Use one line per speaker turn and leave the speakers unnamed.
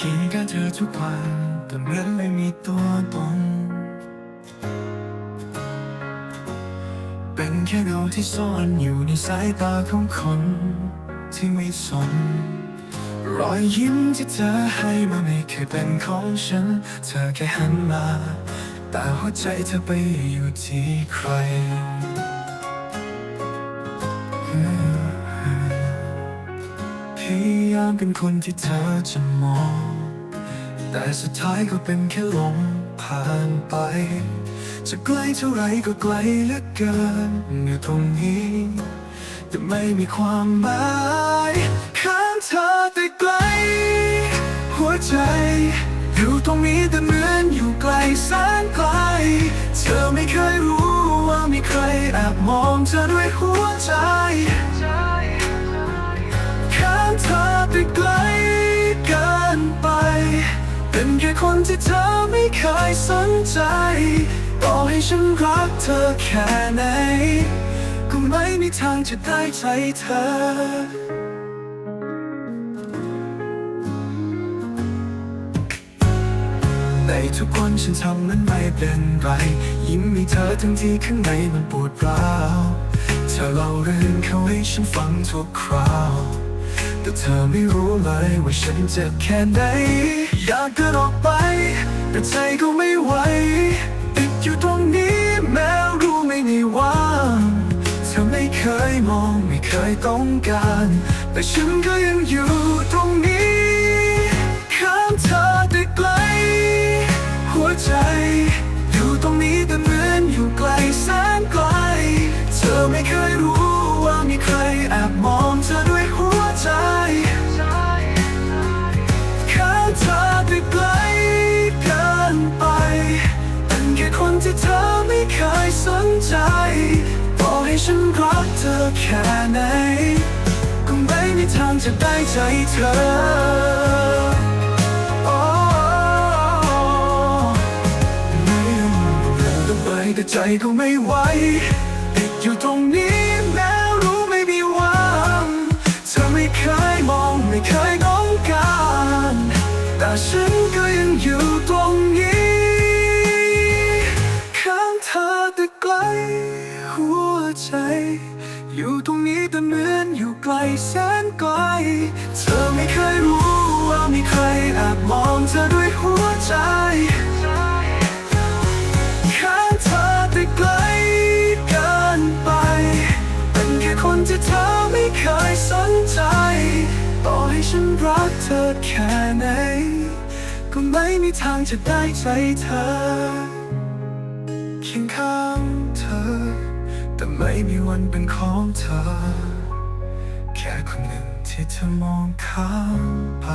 คียงกันเธอทุกวันแต่เหมือนไม่มีตัวตน เป็นแค่เงาที่ซ่อนอยู่ในสายตาของคนที่ไม่สน รอยยิ้มที่เธอให้มาไม่เคยเป็นของฉัน เธอแค่หันมา แต่หัวใจเธอไปอยู่ที่ใคร เป็นคนที่เธอจะมอง แต่สุดท้ายก็เป็นแค่ลมผ่านไป จะไกลเท่าไรก็ไกลเหลือเกินอยู่ตรงนี้แต่ไม่มีความหมายข้างเธอแต่ไกล หัวใจ อยู่ตรงนี้แต่เหมือนอยู่ไกลแสนไกล เธอไม่เคยรู้ว่ามีใครแอบมองเธอด้วยหัวใจ ที่เธอไม่เคยสนใจต่อให้ฉันรักเธอแค่ไหน ก็ไม่มีทางจะได้ใจเธอในทุกวันฉันทำนั้นไม่เป็นไร ยิ้มมีเธอทั้งที่ข้างในมันปวดร้าว เธอเล่าเรื่องเขาให้ฉันฟังทุกคราว แต่เธอไม่รู้เลยว่าฉันเจ็บแค่ไหน อยากเดินออกไป แต่ใจก็ไม่ไหว ติดอยู่ตรงนี้แม้รู้ไม่ในว่างเธอไม่เคยมองไม่เคยต้องการ แต่ฉันก็ยังอยู่ตรงนี้ข้างเธอแต่ไกล หัวใจ อยู่ตรงนี้แต่เหมือนอยู่ไกลแสนไกล เธอไม่เคยรู้ว่ามีใครแอบมอง จะได้ใจเธอต้องไปแต่ใจก็ไม่ไหวติดอยู่ตรงนี้แม้รู้ไม่มีหวันเธอไม่เคยมองไม่เคยต้องการ แต่ฉันก็ยังอยู่ตรงนี้ข้างเธอแต่ไกลหัวใจ อยู่ตรงนี้แต่เหมือนอยู่ไกลแสนไกล เธอไม่เคยรู้ว่ามีใครแอบมองเธอด้วยหัวใจข้างเธอแต่ไกลเกินไป เป็นแค่คนที่เธอไม่เคยสนใจ ต่อให้ฉันรักเธอแค่ไหน ก็ไม่มีทางจะได้ใจเธอเคียงข้างเธอ แต่ไม่มีวันเป็นของเธอ แค่คนหนึ่งที่เธอมองข้ามไป